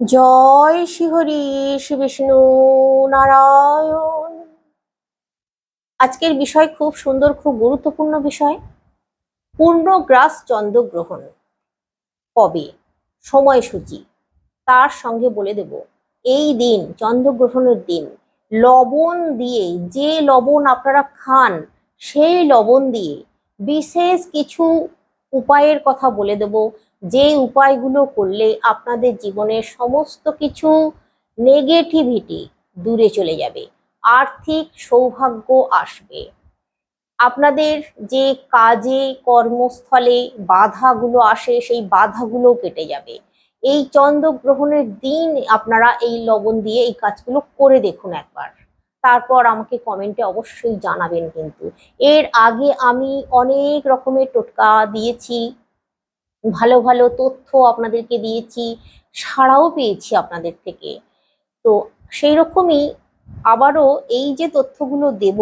জয় শ্রীহরি শ্রী বিষ্ণু নারায়ণ। আজকের বিষয় খুব সুন্দর, খুব গুরুত্বপূর্ণ বিষয়। পূর্ণ পূর্ণগ্রাস চন্দ্রগ্রহণ কবে সময়সূচি তার সঙ্গে বলে দেব, এই দিন চন্দ্রগ্রহণের দিন, লবণ দিয়ে, যে লবণ আপনারা খান, সেই লবণ দিয়ে বিশেষ কিছু উপায়ের কথা বলে দেব যে উপায়গুলো করলে আপনাদের জীবনের সমস্ত কিছু নেগেটিভিটি দূরে চলে যাবে, আর্থিক সৌভাগ্য আসবে। আপনাদের যে কাজে, কর্মস্থলে বাধাগুলো আসে, সেই বাধাগুলো কেটে যাবে। এই চন্দ্রগ্রহণের দিন আপনারা এই লবণ দিয়ে এই কাজগুলো করে দেখুন একবার। তারপর আমাকে কমেন্টে অবশ্যই জানাবেন কিন্তু। এর আগে আমি অনেক রকমের টোটকা দিয়েছি। ভালো ভালো তথ্য আপনাদেরকে দিয়েছি, সাড়াও পেয়েছি আপনাদের থেকে। তো সেই রকমই আবারও এই যে তথ্যগুলো দেব,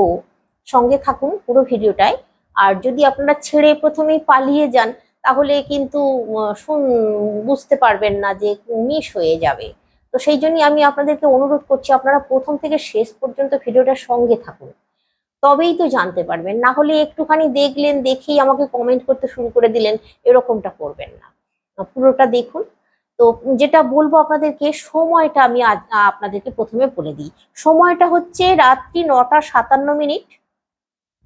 সঙ্গে থাকুন পুরো ভিডিওটায়। আর যদি আপনারা ছেড়ে প্রথমেই পালিয়ে যান, তাহলে কিন্তু শুন, বুঝতে পারবেন না যে মিস হয়ে যাবে। তো সেই জন্যই আমি আপনাদেরকে অনুরোধ করছি, আপনারা প্রথম থেকে শেষ পর্যন্ত ভিডিওটার সঙ্গে থাকুন। তবেই তো জানতে পারবেন। না হলে একটুখানি দেখলেন, দেখেই আমাকে কমেন্ট করতে শুরু করে দিলেন, এরকমটা করবেন না। পুরোটা দেখুন। তো যেটা বলব আপনাদেরকে, সময়টা আমি আপনাদেরকে প্রথমে বলে দিই। সময়টা হচ্ছে রাত্রি নটা সাতান্ন মিনিট,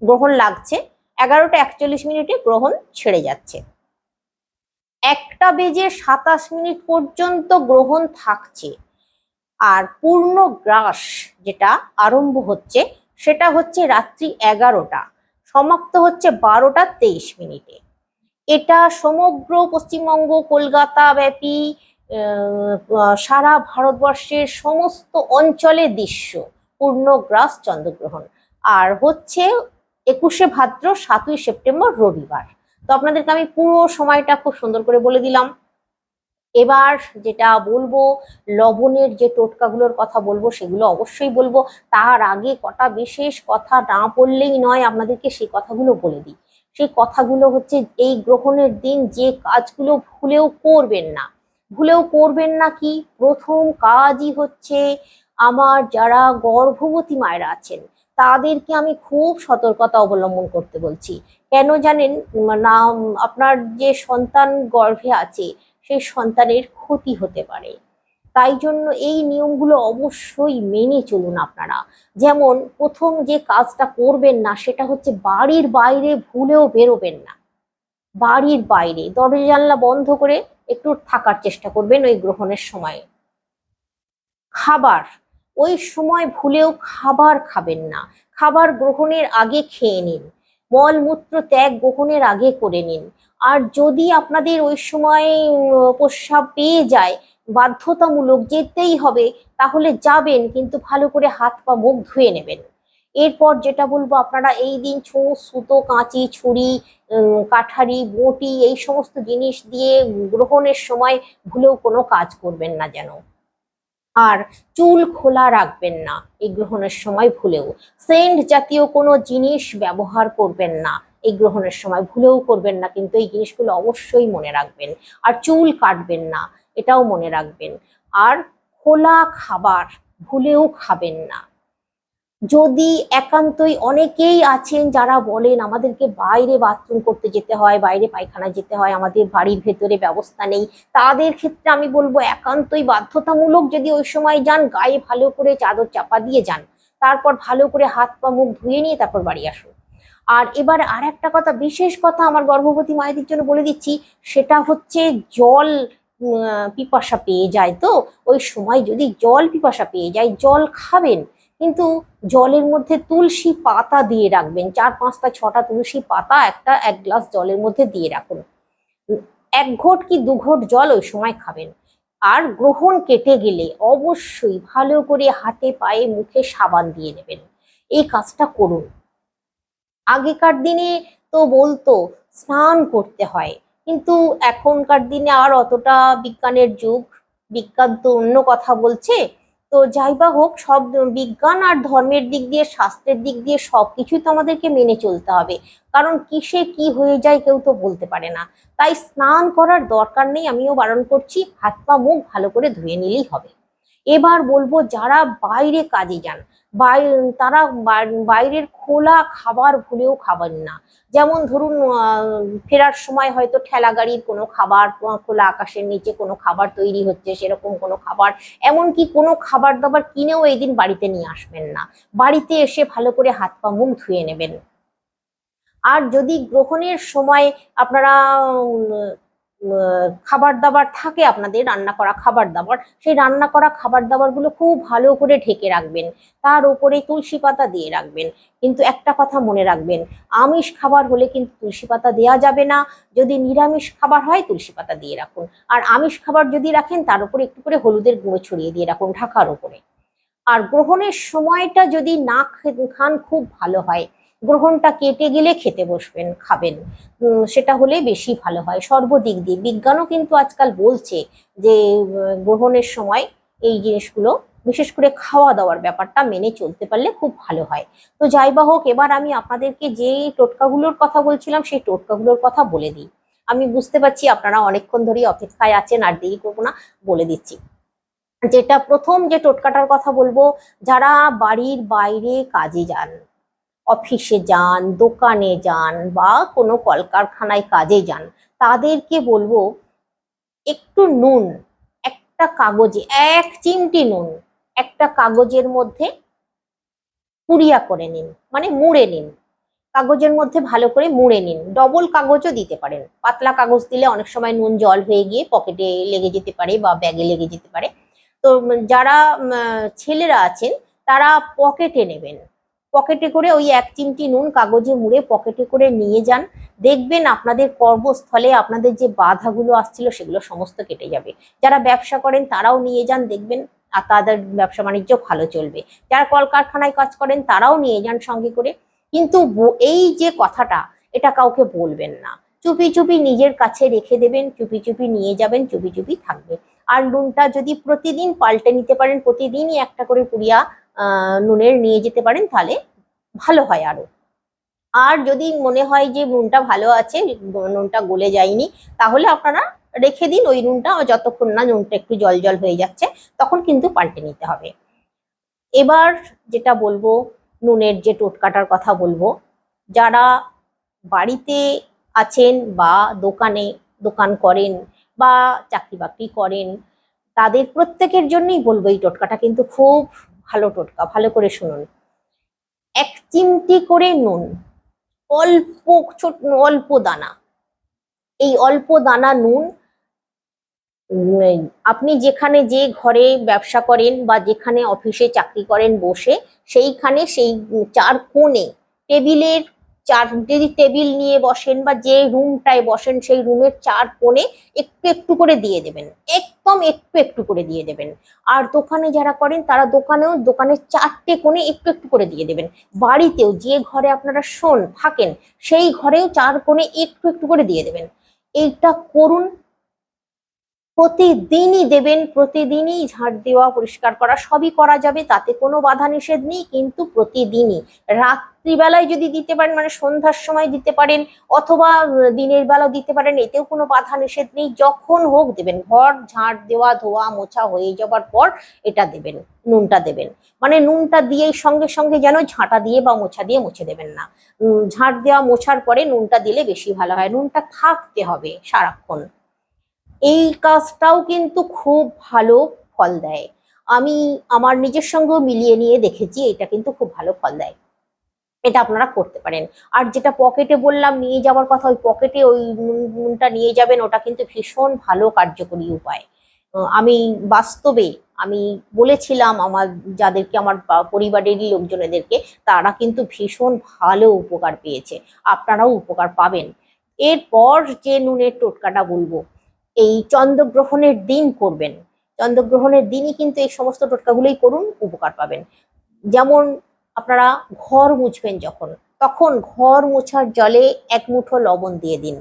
গ্রহণ লাগছে। এগারোটা একচল্লিশ মিনিটে গ্রহণ ছেড়ে যাচ্ছে। একটা বেজে সাতাশ মিনিট পর্যন্ত গ্রহণ থাকছে। আর পূর্ণ গ্রাস যেটা আরম্ভ হচ্ছে সেটা হচ্ছে রাত্রি এগারোটা। সমাপ্ত হচ্ছে বারোটা তেইশ মিনিটে। এটা সমগ্র পশ্চিমবঙ্গ, কলকাতা ব্যাপী সারা ভারতবর্ষের সমস্ত অঞ্চলের দৃশ্য পূর্ণগ্রাস চন্দ্রগ্রহণ। আর হচ্ছে একুশে ভাদ্র, সাতই সেপ্টেম্বর রবিবার। তো আপনাদেরকে আমি পুরো সময়টা খুব সুন্দর করে বলে দিলাম। এবার যেটা বলব, লবণের যে টোটকাগুলোর কথা বলব, সেগুলো অবশ্যই বলব। তার আগে কটা বিশেষ কথা না বললেই নয়, আপনাদেরকে সেই কথাগুলো বলে দিই। সেই কথাগুলো হচ্ছে, এই গ্রহণের দিন যে কাজগুলো ভুলেও করবেন না। ভুলেও করবেন না কি? প্রথম কাজই হচ্ছে আমার যারা গর্ভবতী মায়েরা আছেন, তাদেরকে আমি খুব সতর্কতা অবলম্বন করতে বলছি। কেন জানেন, না, আপনার যে সন্তান গর্ভে আছে সেই সন্তানের ক্ষতি হতে পারে। তাই জন্য এই নিয়মগুলো অবশ্যই মেনে চলুন আপনারা। যেমন, প্রথম যে কাজটা করবেন না, সেটা হচ্ছে বাড়ির বাইরে ভুলেও বেরোবেন না। বাড়ির বাইরে দরজা জানলা বন্ধ করে একটু থাকার চেষ্টা করবেন ওই গ্রহণের সময়। খাবার, ওই সময় ভুলেও খাবার খাবেন না। খাবার গ্রহণের আগে খেয়ে নিন। মলমূত্র ত্যাগ গ্রহণের আগে করে নিন। আর যদি আপনাদের ওই সময় প্রস্রাব পেয়ে যায়, বাধ্যতামূলক যেতেই হবে, তাহলে যাবেন, কিন্তু ভালো করে হাত পা, মুখ ধুয়ে নেবেন। এরপর যেটা বলব, আপনারা এই দিন ছুঁ সুতো, কাঁচি, ছুরি কাঠারি, বটি, এই সমস্ত জিনিস দিয়ে গ্রহণের সময় ভুলেও কোনো কাজ করবেন না যেন। আর চুল খোলা রাখবেন না, এই গ্রহণের সময় ভুলেও। সেন্ট জাতীয় কোনো জিনিস ব্যবহার করবেন না। এই গ্রহণের সময়। ভুলেও করবেন না, কিন্তু এই জিনিসগুলো অবশ্যই মনে রাখবেন। আর চুল কাটবেন না, এটাও মনে রাখবেন। আর খোলা খাবার ভুলেও খাবেন না। যদি একান্তই অনেকেই আছেন যারা বলেন, আমাদেরকে বাইরে বাথরুম করতে যেতে হয়, বাইরে পায়খানা যেতে হয়, আমাদের বাড়ির ভেতরে ব্যবস্থা নেই। তাদের ক্ষেত্রে আমি বলব, একান্তই বাধ্যতামূলক যদি ওই সময় যান, গায়ে ভালো করে চাদর চাপা দিয়ে যান, তারপর ভালো করে হাত পা মুখ ধুয়ে নিয়ে তারপর বাড়ি আসুন। আর এবার আর একটা কথা, বিশেষ কথা আমার গর্ভবতী মায়েদের জন্য বলে দিচ্ছি, সেটা হচ্ছে জল পিপাসা পেয়ে যায় তো? ওই সময় যদি জল পিপাসা পেয়ে যায়, জল খাবেন, কিন্তু জলের মধ্যে তুলসী পাতা দিয়ে রাখবেন, চার, পাঁচটা, ছটা তুলসী পাতা একটা, এক গ্লাস জলের মধ্যে দিয়ে রাখুন। এক ঘট কি দু ঘট জল ওই সময় খাবেন। আর গ্রহণ কেটে গেলে অবশ্যই ভালো করে হাতে, পায়ে, মুখে সাবান দিয়ে নেবেন। এই কাজটা করুন। আগেকার দিনে তো বলতো, স্নান করতে হয়। কিন্তু এখনকার দিনে আর অতটা বিজ্ঞানের যুগ, বিজ্ঞান তো অন্য কথা বলছে। তো যাই বা হোক, সব বিজ্ঞান আর ধর্মের দিক দিয়ে স্বাস্থ্যের দিক দিয়ে সব কিছুই তো আমাদেরকে মেনে চলতে হবে। কারণ কিসে কি হয়ে যায় কেউ তো বলতে পারে না। তাই স্নান করার দরকার নেই, আমিও বারণ করছি। হাত পা, মুখ ভালো করে ধুয়ে নিলেই হবে। এবার বলব যারা বাইরে কাজে যান তারা বাইরের খোলা খাবার ভুলেও খাবেন না। যেমন ধরুন ফেরার সময় হয়তো ঠেলা গাড়ির কোনো খাবার খোলা আকাশের নিচে কোনো খাবার তৈরি হচ্ছে, সেরকম কোনো খাবার, এমনকি কোনো খাবার দাবার কিনেও এই দিন বাড়িতে নিয়ে আসবেন না। বাড়িতে এসে ভালো করে হাত পা মুখ ধুয়ে নেবেন। আর যদি গ্রহণের সময় আপনারা খাবার দাবার থাকে আপনাদের, রান্না করা খাবার দাবার সেই রান্না করা খাবার দাবারগুলো খুব ভালো করে ঢেকে রাখবেন। তার উপরে তুলসী পাতা দিয়ে রাখবেন। কিন্তু একটা কথা মনে রাখবেন, আমিষ খাবার হলে কিন্তু তুলসী পাতা দেওয়া যাবে না। যদি নিরামিষ খাবার হয়, তুলসী পাতা দিয়ে রাখুন। আর আমিষ খাবার যদি রাখেন, তার উপরে একটু করে হলুদের গুঁড়ো ছড়িয়ে দিয়ে রাখুন ঢাকার উপরে। আর গ্রহণের সময়টা যদি না খান, খুব ভালো হয়। গ্রহণটা কেটে গেলে খেতে বসবেন, খাবেন। সেটা হলে বেশি ভালো হয়। সর্বদিক দিয়ে বিজ্ঞানও কিন্তু আজকাল বলছে যে গ্রহণের সময় এই জিনিসগুলো, বিশেষ করে খাওয়া দাওয়ার ব্যাপারটা মেনে চলতে পারলে খুব ভালো হয়। তো যাই বা হোক, এবার আমি আপনাদেরকে যে টোটকাগুলোর কথা বলছিলাম, সেই টোটকাগুলোর কথা বলে দিই। আমি বুঝতে পারছি আপনারা অনেকক্ষণ ধরেই অপেক্ষায় আছেন, আর দেরি করব না, বলে দিচ্ছি। যেটা প্রথম যে টোটকাটার কথা বলব, যারা বাড়ির বাইরে কাজে যান অফিসে যান, দোকানে যান বা কোনো কলকারখানায় কাজে যান, তাদেরকে বলব একটু নুন, একটা কাগজে, এক চিমটি নুন, একটা কাগজের মধ্যে পুড়িয়া করে নিন মানে মুড়ে নিন। কাগজের মধ্যে ভালো করে মুড়ে নিন। ডবল কাগজও দিতে পারেন। পাতলা কাগজ দিলে অনেক সময় নুন জল হয়ে গিয়ে পকেটে লেগে যেতে পারে বা ব্যাগে লেগে যেতে পারে। তো যারা ছেলেরা আছেন, তারা পকেটে নেবেন। পকেটে করে ওই এক চিমটি নুন কাগজে মুড়ে পকেটে করে নিয়ে যান। দেখবেন আপনাদের কর্মস্থলে আপনাদের যে বাধাগুলো আসছিল সেগুলো সমস্ত কেটে যাবে। যারা ব্যবসা করেন তারাও নিয়ে যান, দেখবেন আর তাদের ব্যবসা বাণিজ্য ভালো চলবে। যারা কলকারখানায় কাজ করেন তারাও নিয়ে যান সঙ্গে করে। কিন্তু এই যে কথাটা, এটা কাউকে বলবেন না। চুপি চুপি নিজের কাছে রেখে দেবেন, চুপি চুপি নিয়ে যাবেন, চুপি চুপি থাকবে। আর নুনটা যদি প্রতিদিন পাল্টে নিতে পারেন, প্রতিদিনই একটা করে পুড়িয়া নুনের নিয়ে যেতে পারেন, তাহলে ভালো হয় আরও। আর যদি মনে হয় যে নুনটা ভালো আছে, নুনটা গলে যায়নি, তাহলে আপনারা রেখে দিন ওই নুনটা, যতক্ষণ না নুনটা একটু জল জল হয়ে যাচ্ছে, তখন কিন্তু পাল্টে নিতে হবে। এবার যেটা বলব, নুনের যে টোটকাটার কথা বলব, যারা বাড়িতে আছেন বা দোকানে দোকান করেন বা চাকরি বাকরি করেন, তাদের প্রত্যেকের জন্যই বলব এই টোটকাটা কিন্তু খুব ভালো টোটকা, ভালো করে শুনুন। এক চিমটি করে নুন, অল্প ছোট, অল্প দানা। এই অল্প দানা নুন আপনি যেখানে যে ঘরে ব্যবসা করেন বা যেখানে অফিসে চাকরি করেন বসে, সেইখানে সেই চার কোণে টেবিলের চার যদি টেবিল নিয়ে বসেন বা যে রুমটায় বসেন, সেই রুমের চার কোণে একটু একটু করে দিয়ে দেবেন। একদম একটু একটু করে দিয়ে দেবেন। আর দোকানে যারা করেন, তারা দোকানেও, দোকানের চারটে কোণে একটু একটু করে দিয়ে দেবেন। বাড়িতেও যে ঘরে আপনারা শোন, থাকেন, সেই ঘরেও চার কোণে একটু একটু করে দিয়ে দেবেন। এইটা করুন প্রতিদিনই দেবেন, প্রতিদিনই ঝাড় দেওয়া, পরিষ্কার করা, সবই করা যাবে, তাতে কোনো বাধা নিষেধ নেই, কিন্তু প্রতিদিনই। রাত্রিবেলায় যদি দিতে পারেন মানে সন্ধ্যার সময় দিতে পারেন, অথবা দিনের বেলা দিতে পারেন, এতেও কোনো বাধা নিষেধ নেই, যখন হোক দেবেন। ঘর, ঝাড় দেওয়া, ধোয়া, মোছা হয়ে যাবার পর এটা দেবেন, নুনটা দেবেন। মানে নুনটা দিয়েই সঙ্গে সঙ্গে যেন ঝাঁটা দিয়ে বা মোছা দিয়ে মুছে দেবেন না। ঝাঁট দেওয়া, মোছার পরে নুনটা দিলে বেশি ভালো হয়। নুনটা থাকতে হবে সারাক্ষণ। এই কাজটাও কিন্তু খুব ভালো ফল দেয়। আমি আমার নিজের সঙ্গেও মিলিয়ে নিয়ে দেখেছি, এটা কিন্তু খুব ভালো ফল দেয়। এটা আপনারা করতে পারেন। আর যেটা পকেটে বললাম, নিয়ে যাওয়ার কথা, ওই পকেটে ওই নুন- নুনটা নিয়ে যাবেন, ওটা কিন্তু ভীষণ ভালো কার্যকরী উপায়। আমি বাস্তবে, আমি বলেছিলাম আমার, যাদেরকে আমার পরিবারেরই লোকজনেদেরকে, তারা কিন্তু ভীষণ ভালো উপকার পেয়েছে। আপনারাও উপকার পাবেন। এরপর যে নুনের টোটকাটা বলব এই চন্দ্রগ্রহণের দিন করবেন। চন্দ্রগ্রহণের দিনই কিন্তু এই সমস্ত টোটকাগুলোই করুন, উপকার পাবেন। যেমন আপনারা ঘর মুছবেন যখন, তখন ঘর মোছার জলে এক মুঠো লবণ দিয়ে দিন।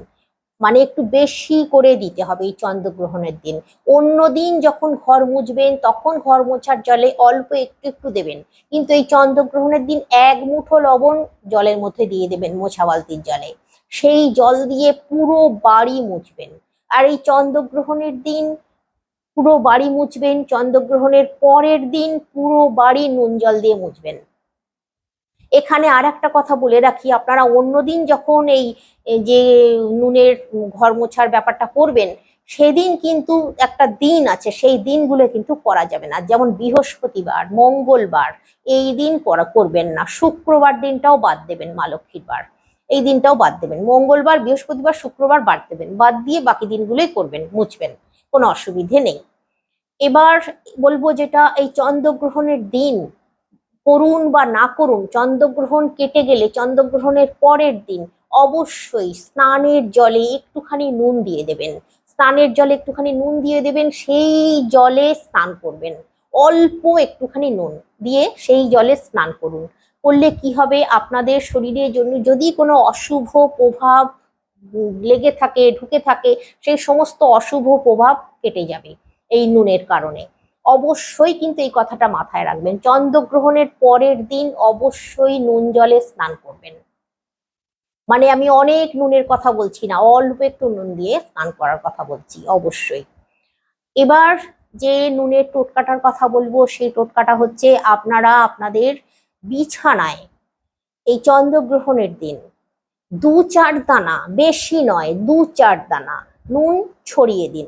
মানে একটু বেশি করে দিতে হবে এই চন্দ্রগ্রহণের দিন। অন্য দিন যখন ঘর মুছবেন, তখন ঘর মোছার জলে অল্প একটু একটু দেবেন। কিন্তু এই চন্দ্রগ্রহণের দিন এক মুঠো লবণ জলের মধ্যে দিয়ে দেবেন মোছা বালতির জলে। সেই জল দিয়ে পুরো বাড়ি মুছবেন। আর এই চন্দ্রগ্রহণের দিন পুরো বাড়ি মুছবেন, চন্দ্রগ্রহণের পরের দিন পুরো বাড়ি নুন জল দিয়ে মুছবেন। এখানে আর একটা কথা বলে রাখি, আপনারা অন্যদিন যখন এই যে নুনের ঘর মোছার ব্যাপারটা করবেন, সেদিন কিন্তু একটা দিন আছে, সেই দিনগুলো কিন্তু করা যাবে না। যেমন বৃহস্পতিবার, মঙ্গলবার, এই দিন করা, করবেন না। শুক্রবার দিনটাও বাদ দেবেন মা লক্ষ্মীর বার। এই দিনটাও বাদ দেবেন। মঙ্গলবার, বৃহস্পতিবার, শুক্রবার বাদ দেবেন। বাদ দিয়ে বাকি দিনগুলোই করবেন, মুছবেন। কোনো অসুবিধে নেই। এবার বলব যেটা, এই চন্দ্রগ্রহণের দিন, করুন বা না করুন, চন্দ্রগ্রহণ কেটে গেলে, চন্দ্রগ্রহণের পরের দিন অবশ্যই স্নানের জলে একটুখানি নুন দিয়ে দেবেন। স্নানের জলে একটুখানি নুন দিয়ে দেবেন, সেই জলে স্নান করবেন। অল্প একটুখানি নুন দিয়ে সেই জলে স্নান করুন। করলে কি হবে? আপনাদের শরীরের জন্য যদি কোনো অশুভ প্রভাব লেগে থাকে, ঢুকে থাকে, সেই সমস্ত অশুভ প্রভাব কেটে যাবে এই নুনের কারণে। অবশ্যই কিন্তু এই কথাটা মাথায় রাখবেন। চন্দ্রগ্রহণের পরের দিন অবশ্যই নুন জলে স্নান করবেন। মানে আমি অনেক নুনের কথা বলছি না, অল্প একটু নুন দিয়ে স্নান করার কথা বলছি, অবশ্যই। এবার যে নুনের টোটকাটার কথা বলব, সেই টোটকাটা হচ্ছে আপনারা আপনাদের বিছানায়। এই চন্দ্রগ্রহণের দিন। দু চার দানা, বেশি নয়, দু চার দানা। নুন ছড়িয়ে দিন।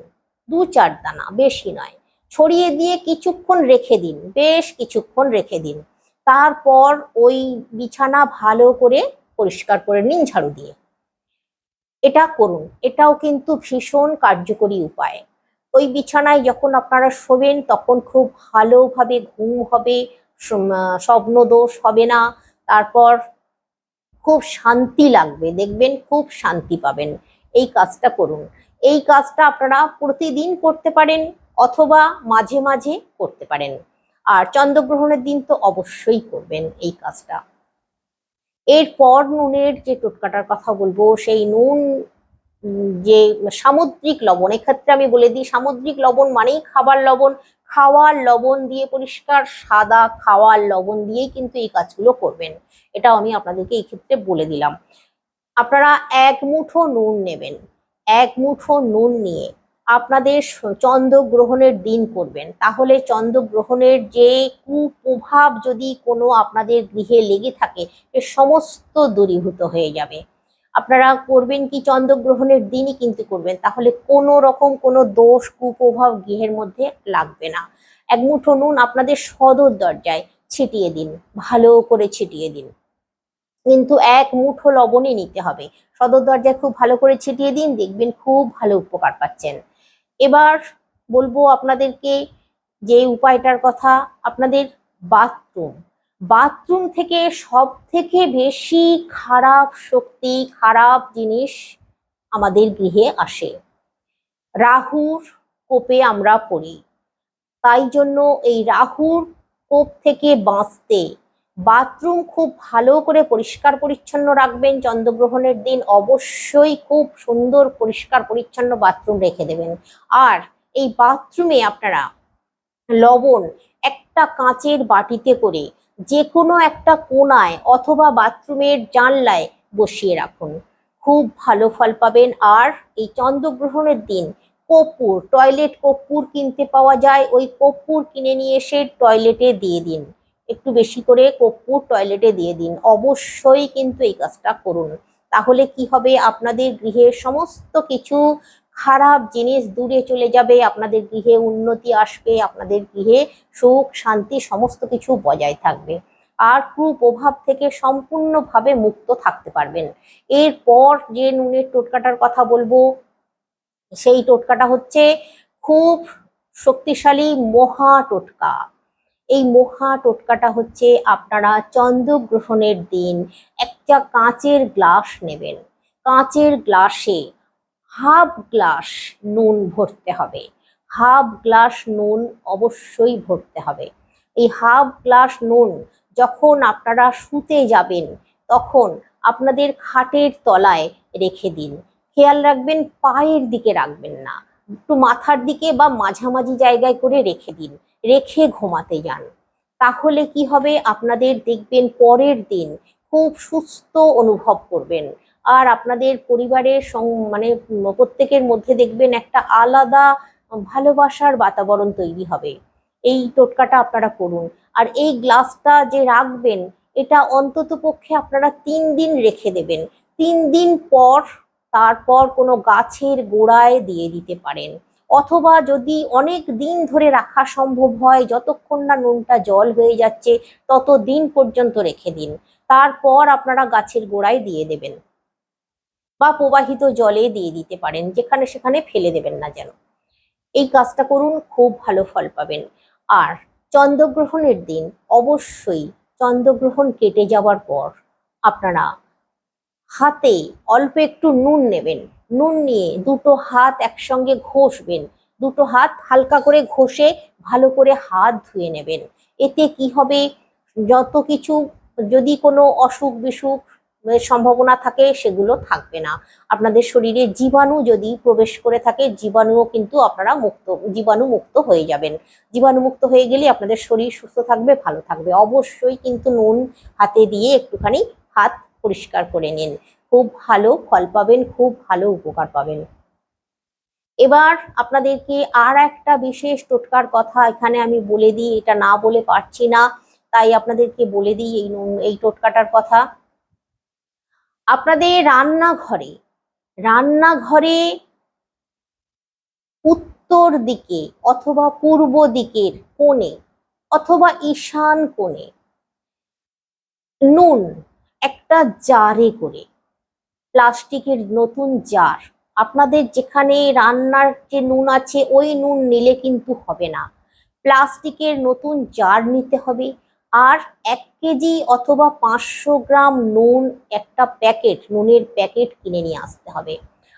দু চার দানা, বেশি নয়। ছড়িয়ে দিয়ে কিছুক্ষণ রেখে দিন। বেশ কিছুক্ষণ রেখে দিন। তারপর ওই বিছানা ভালো করে পরিষ্কার করে নিন ঝাড়ু দিয়ে। এটা করুন। এটাও কিন্তু ভীষণ কার্যকরী উপায়। ওই বিছানায় যখন আপনারা শোবেন, তখন খুব ভালোভাবে ঘুম হবে স্বপ্নদোষ হবে না। তারপর খুব শান্তি লাগবে, দেখবেন খুব শান্তি পাবেন। এই কাজটা করুন। এই কাজটা আপনারা প্রতিদিন করতে পারেন অথবা মাঝে মাঝে করতে পারেন। আর চন্দ্রগ্রহণের দিন তো অবশ্যই করবেন এই কাজটা। এরপর নুনের যে টোটকাটার কথা বলব, সেই নুন যে সামুদ্রিক লবণ, এক্ষেত্রে আমি বলে দিই সামুদ্রিক লবণ মানেই খাবার লবণ। খাওয়ার লবণ দিয়ে পরিষ্কার, সাদা খাওয়ার লবণ দিয়েই কিন্তু এই কাজগুলো করবেন। এটাও আমি আপনাদেরকে এই ক্ষেত্রে বলে দিলাম। আপনারা এক মুঠো নুন নেবেন। এক মুঠো নুন নিয়ে আপনাদের স- চন্দ্রগ্রহণের দিন করবেন। তাহলে চন্দ্রগ্রহণের যে কুপ্রভাব যদি কোনো আপনাদের গৃহে লেগে থাকে, এ সমস্ত দূরীভূত হয়ে যাবে। আপনারা করবেন কি চন্দ্রগ্রহণের দিনই কিন্তু করবেন, তাহলে কোনো রকম কোনো দোষ, কুপ্রভাব গৃহের মধ্যে লাগবে না। এক মুঠো নুন আপনাদের সদর দরজায় ছিটিয়ে দিন, ভালো করে ছিটিয়ে দিন। কিন্তু এক মুঠো লবণই নিতে হবে। সদর দরজায় খুব ভালো করে ছিটিয়ে দিন, দেখবেন খুব ভালো উপকার পাচ্ছেন। এবার বলব আপনাদেরকে যে উপায়টার কথা, আপনাদের বাথরুম। বাথরুম থেকে সব থেকে বেশি খারাপ শক্তি, খারাপ জিনিস আমাদের গৃহে আসে। রাহুর কোপে আমরা পড়ি। তাই জন্য এই রাহুর কোপ থেকে বাঁচতে, বাথরুম খুব ভালো করে পরিষ্কার পরিচ্ছন্ন রাখবেন চন্দ্রগ্রহণের দিন, অবশ্যই খুব সুন্দর পরিষ্কার পরিচ্ছন্ন বাথরুম রেখে দেবেন। আর এই বাথরুমে আপনারা লবণ একটা কাঁচের বাটিতে করে যে কোনো একটা কোণায় অথবা বাথরুমের জানলায় বসিয়ে রাখুন। খুব ভালো ফল পাবেন। আর এই চন্দ্রগ্রহণের দিন কর্পূর, টয়লেট কর্পূর কিনতে পাওয়া যায়। ওই কর্পূর কিনে নিয়ে এসে টয়লেটে দিয়ে দিন। একটু বেশি করে কর্পূর টয়লেটে দিয়ে দিন। অবশ্যই কিন্তু এই কাজটা করুন। তাহলে কি হবে? আপনাদের গৃহের সমস্ত কিছু খারাপ জিনিস দূরে চলে যাবে, আপনাদের গৃহে উন্নতি আসবে, আপনাদের গৃহে সুখ, শান্তি সমস্ত কিছু বজায় থাকবে। আর কুপ্রভাব থেকে সম্পূর্ণভাবে মুক্ত থাকতে পারবেন। এরপর যে নুনের টোটকাটার কথা বলব, সেই টোটকাটা হচ্ছে খুব শক্তিশালী মহা টোটকা। এই মহা টোটকাটা হচ্ছে আপনারা চন্দ্রগ্রহণের দিন একটা কাঁচের গ্লাস নেবেন। কাঁচের গ্লাসে হাফ গ্লাস নুন ভরতে হবে। হাফ গ্লাস নুন অবশ্যই ভরতে হবে। এই হাফ গ্লাস নুন যখন আপনারা শুতে যাবেন, তখন আপনাদের খাটের তলায় রেখে দিন। খেয়াল রাখবেন, পায়ের দিকে রাখবেন না। একটু মাথার দিকে বা মাঝামাঝি জায়গায় করে রেখে দিন। রেখে ঘুমাতে যান। তাহলে কি হবে? আপনাদের দেখবেন পরের দিন খুব সুস্থ অনুভব করবেন। আর আপনাদের পরিবারের মানে প্রত্যেকের মধ্যে দেখবেন একটা আলাদা ভালোবাসার বাতাবরণ তৈরি হবে। এই টোটকাটা আপনারা করুন। আর এই গ্লাসটা যে রাখবেন, এটা অন্তত পক্ষে আপনারা তিন দিন রেখে দেবেন। তিন দিন পর, তারপর কোনো গাছের গোড়ায় দিয়ে দিতে পারেন। অথবা যদি অনেক দিন ধরে রাখা সম্ভব হয়, যতক্ষণ না নুনটা জল হয়ে যাচ্ছে তত দিন পর্যন্ত রেখে দিন। তারপর আপনারা গাছের গোড়ায় দিয়ে দেবেন। বা প্রবাহিত জলে দিয়ে দিতে পারেন, যেখানে সেখানে ফেলে দেবেন না যেন। এই কাজটা করুন, খুব ভালো ফল পাবেন। আর চন্দ্রগ্রহণের দিন অবশ্যই চন্দ্রগ্রহণ কেটে যাওয়ার পর আপনারা হাতে অল্প একটু নুন নেবেন। নুন নিয়ে দুটো হাত একসঙ্গে ঘষবেন। দুটো হাত হালকা করে ঘষে ভালো করে হাত ধুয়ে নেবেন। এতে কি হবে? যত কিছু যদি কোনো অসুখ বিসুখ সম্ভাবনা থাকে, সেগুলো থাকবে না। আপনাদের শরীরে জীবাণু যদি প্রবেশ করে থাকে, জীবাণুও কিন্তু আপনারা মুক্ত, জীবাণু মুক্ত হয়ে যাবেন। জীবাণু মুক্ত হয়ে গেলে আপনাদের শরীর সুস্থ থাকবে, ভালো থাকবে। অবশ্যই কিন্তু নুন হাতে দিয়ে একটুখানি হাত পরিষ্কার করে নিন। খুব ভালো ফল পাবেন, খুব ভালো উপকার পাবেন। এবার আপনাদেরকে আর একটা বিশেষ টোটকার কথা এখানে আমি বলে দিই, এটা না বলে পারছি না। তাই আপনাদেরকে বলে দিই এই এই টোটকাটার কথা। আপনাদের রান্নাঘরে রান্নাঘরে উত্তর দিকে অথবা পূর্ব দিকের কোণে অথবা ঈশান কোণে নুন একটা জারে করে, প্লাস্টিকের নতুন জার। আপনাদের যেখানে রান্নার যে নুন আছে, ওই নুন নিলে কিন্তু হবে না। প্লাস্টিকের নতুন জার নিতে হবে। আর এক কেজি অথবা পাঁচশো গ্রাম নুন একটা প্যাকেট, নুনের প্যাকেট কিনে নিয়ে আসতে হবে।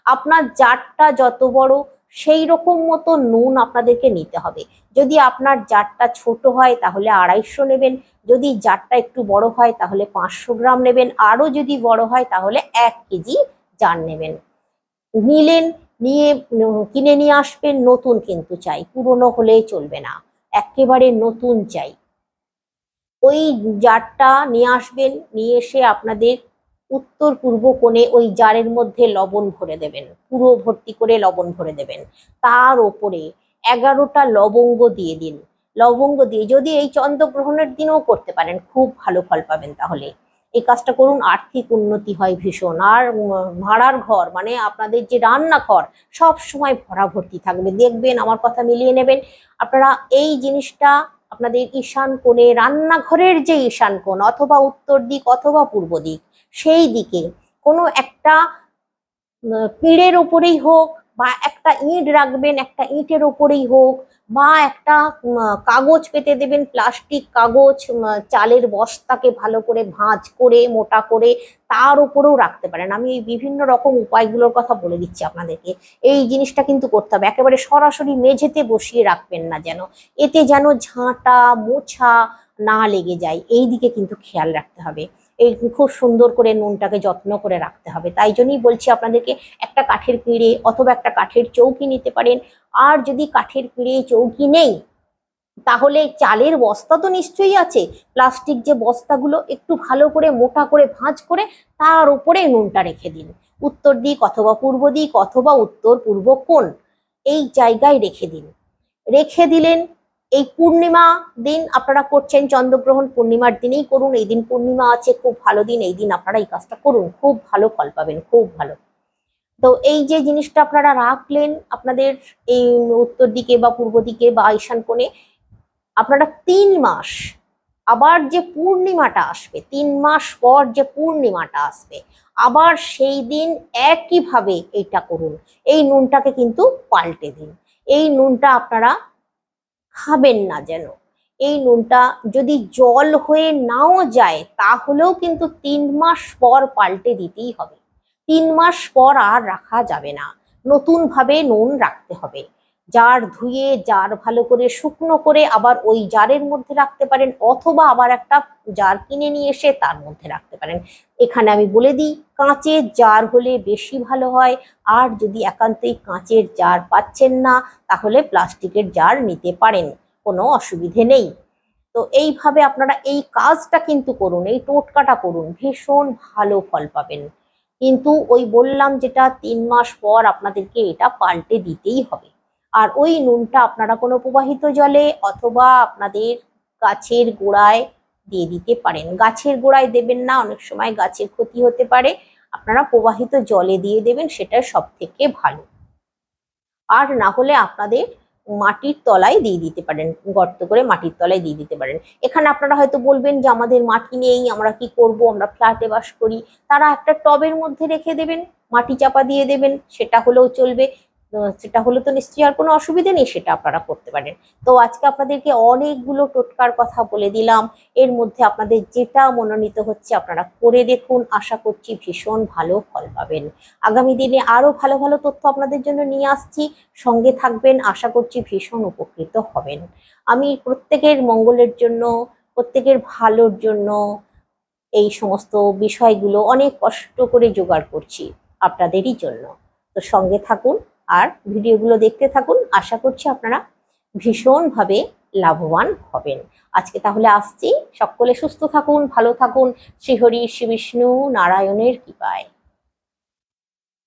আপনার জারটা যত বড়, সেই রকম মতো নুন আপনাদেরকে নিতে হবে। যদি আপনার জারটা ছোট হয়, তাহলে আড়াইশো নেবেন। যদি জারটা একটু বড় হয়, তাহলে পাঁচশো গ্রাম নেবেন। আরও যদি বড় হয়, তাহলে এক কেজি জার নেবেন। নিলেন, নিয়ে, কিনে নিয়ে আসবেন, নতুন কিন্তু চাই। পুরনো হলেই চলবে না। একেবারে নতুন চাই। ওই জারটা নিয়ে আসবেন, নিয়ে এসে আপনাদের উত্তর পূর্ব কোণে ওই জারের মধ্যে লবণ ভরে দেবেন, পুরো ভর্তি করে লবণ ভরে দেবেন। তার ওপরে এগারোটা লবঙ্গ দিয়ে দিন। লবঙ্গ দিয়ে যদি এই চন্দ্রগ্রহণের দিনেও করতে পারেন, খুব ভালো ফল পাবেন তাহলে। এই কাজটা করুন, আর্থিক উন্নতি হয় ভীষণ। আর ভাড়ার ঘর মানে আপনাদের যে রান্নাঘর সব সময় ভরা ভর্তি থাকবে। দেখবেন, আমার কথা মিলিয়ে নেবেন। আপনারা এই জিনিসটা আপনাদের ঈশান কোণে রান্নাঘরের যে ঈশান কোণ, অথবা উত্তর দিক অথবা পূর্ব দিক, সেই দিকে কোনো একটা পীড়ের ওপরেই হোক বা একটা ইঁট রাখবেন, একটা ইটের ওপরেই হোক বা একটা কাগজ পেতে দেবেন, প্লাস্টিক কাগজ চালের বস্তাকে ভালো করে ভাঁজ করে, মোটা করে তার উপরেও রাখতে পারেন। আমি এই বিভিন্ন রকম উপায়গুলোর কথা বলে দিচ্ছি আপনাদেরকে। এই জিনিসটা কিন্তু করতে হবে। একেবারে সরাসরি মেঝেতে বসিয়ে রাখবেন না যেন। এতে যেন ঝাঁটা, মোছা না লেগে যায়। এই দিকে কিন্তু খেয়াল রাখতে হবে। এই খুব সুন্দর করে নুনটাকে যত্ন করে রাখতে হবে। তাই জন্যই বলছি আপনাদেরকে একটা কাঠের পিঁড়ে অথবা একটা কাঠের চৌকি নিতে পারেন। আর যদি কাঠের পিঁড়ে, চৌকি নেই, তাহলে চালের বস্তা তো নিশ্চয়ই আছে। প্লাস্টিক যে বস্তাগুলো একটু ভালো করে মোটা করে ভাঁজ করে তার উপরে নুনটা রেখে দিন। উত্তর দিক অথবা পূর্ব দিক অথবা উত্তর পূর্ব কোণ, এই জায়গায় রেখে দিন। রেখে দিলেন এই পূর্ণিমা দিন আপনারা করছেন, চন্দ্রগ্রহণ পূর্ণিমার দিনেই করুন, এই দিন পূর্ণিমা আছে, খুব ভালো দিন, এই দিন আপনারা এই কাজটা করুন, খুব ভালো ফল পাবেন, খুব ভালো। তো এই যে জিনিসটা আপনারা রাখলেন, আপনাদের এই উত্তর দিকে বা পূর্ব দিকে বা ঈশান কোণে, আপনারা তিন মাস আবার যে পূর্ণিমাটা আসবে, তিন মাস পর যে পূর্ণিমাটা আসবে, আবার সেই দিন একইভাবে এইটা করুন, এই নুনটাকে কিন্তু পাল্টে দিন, এই নুনটা আপনারা খাবেন না যেন। এই নুনটা যদি জল হয়ে নাও যায়, তাহলেও কিন্তু তিন মাস পর পাল্টে দিতেই হবে। তিন মাস পর আর রাখা যাবে না। নতুন ভাবে নুন রাখতে হবে। জার ধুয়ে, জার ভালো করে শুকনো করে আবার ওই জারের মধ্যে রাখতে পারেন অথবা আবার একটা জার কিনে নিয়ে এসে তার মধ্যে রাখতে পারেন। এখানে আমি বলে দিই, কাঁচের জার হলে বেশি ভালো হয়। আর যদি একান্তই কাঁচের জার পাচ্ছেন না, তাহলে প্লাস্টিকের জার নিতে পারেন, কোনো অসুবিধে নেই। তো এইভাবে আপনারা এই কাজটা কিন্তু করুন, এই টোটকাটা করুন, ভীষণ ভালো ফল পাবেন। কিন্তু ওই বললাম যেটা তিন মাস পর আপনাদেরকে এটা পাল্টে দিতেই হবে। আর ওই নুনটা আপনারা কোনো প্রবাহিত জলে অথবা আপনাদের গাছের গোড়ায় দিয়ে দিতে পারেন। গাছের গোড়ায় দেবেন না, অনেক সময় গাছের ক্ষতি হতে পারে। আপনারা প্রবাহিত জলে দিয়ে দেবেন, সেটা সব থেকে ভালো। আর না হলে আপনাদের মাটির তলায় দিয়ে দিতে পারেন, গর্ত করে মাটির তলায় দিয়ে দিতে পারেন। এখানে আপনারা হয়তো বলবেন যে, আমাদের মাটি নেই, আমরা কি করব? আমরা ফ্ল্যাটে বাস করি। তারা একটা টবের মধ্যে রেখে দেবেন, মাটি চাপা দিয়ে দেবেন, সেটা হলেও চলবে। সেটা হলে তো নিশ্চয়ই আর কোনো অসুবিধে নেই, সেটা আপনারা করতে পারেন। তো আজকে আপনাদেরকে অনেকগুলো টোটকার কথা বলে দিলাম। এর মধ্যে আপনাদের যেটা মনোনীত হচ্ছে আপনারা করে দেখুন। আশা করছি ভীষণ ভালো ফল পাবেন। আগামী দিনে আরও ভালো ভালো তথ্য আপনাদের জন্য নিয়ে আসছি। সঙ্গে থাকবেন, আশা করছি ভীষণ উপকৃত হবেন। আমি প্রত্যেকের মঙ্গলের জন্য, প্রত্যেকের ভালোর জন্য এই সমস্ত বিষয়গুলো অনেক কষ্ট করে জোগাড় করছি আপনাদেরই জন্য। তো সঙ্গে থাকুন আর ভিডিওগুলো দেখতে থাকুন। আশা করছি আপনারা ভীষণভাবে লাভবান হবেন। আজকে তাহলে আসছি। সকলে সুস্থ থাকুন, ভালো থাকুন। শ্রীহরি শ্রী বিষ্ণু নারায়ণের কৃপায়।